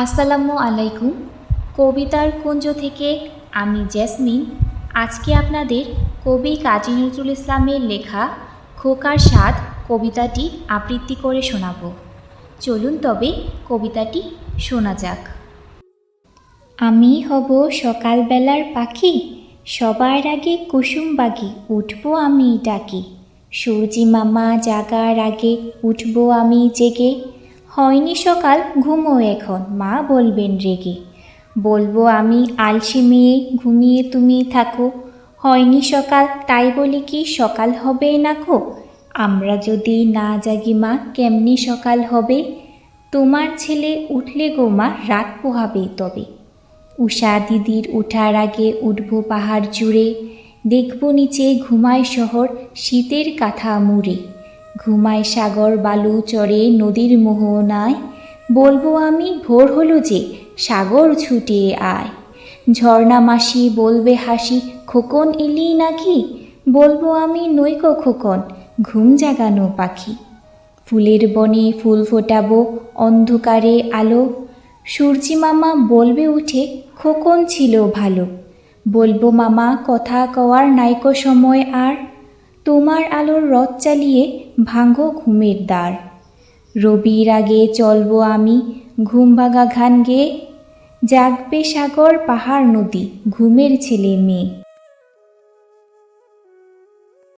আসসালামু আলাইকুম। কবিতার কুঞ্জ থেকে আমি জেসমিন। আজকে আপনাদের কবি কাজী নজরুল ইসলামের লেখা খোকার স্বাদ কবিতাটি আবৃত্তি করে শোনাব। চলুন তবে কবিতাটি শোনা যাক। আমি হব সকালবেলার পাখি, সবার আগে কুসুম বাগি, উঠবো আমি ডাকি। সূর্যি মামা জাগার আগে উঠবো আমি জেগে। হয়নি সকাল, ঘুমো এখন। মা বলবেন, রেগে। বলব আমি, আলসি মেয়ে, ঘুমিয়ে তুমি থাকো। হয়নি সকাল, তাই বলি কি সকাল হবে নাকো আমরা যদি না জাগি মা, কেমনি সকাল হবে? তোমার ছেলে উঠলে গো মা, রাত পোহাবে তবে। উষা দিদির ওঠার আগে উঠবো পাহাড় জুড়ে। দেখব নিচে ঘুমায় শহর, শীতের কাঁথা মুড়ে। ঘুমায় সাগর বালু চড়ে নদীর মোহনায়। বলব আমি ভোর হলো যে, সাগর ছুটে আয়। ঝর্ণা মাসি বলবে হাসি, খোকন এলি নাকি? বলব আমি নৈক খোকন, ঘুম জাগানো পাখি। ফুলের বনে ফুল ফোটাবো, অন্ধকারে আলো। সূর্যি মামা বলবে উঠে, খোকন ছিল ভালো। বলব মামা, কথা কওয়ার নাইকো সময় আর। তোমার আলোর রথ চালিয়ে ভাঙো ঘুমের দ্বার। রবির আগে চলবো আমি ঘুম ভাঙা ঘান গেয়ে জাগবে সাগর পাহাড় নদী, ঘুমের ছেলে মেয়ে।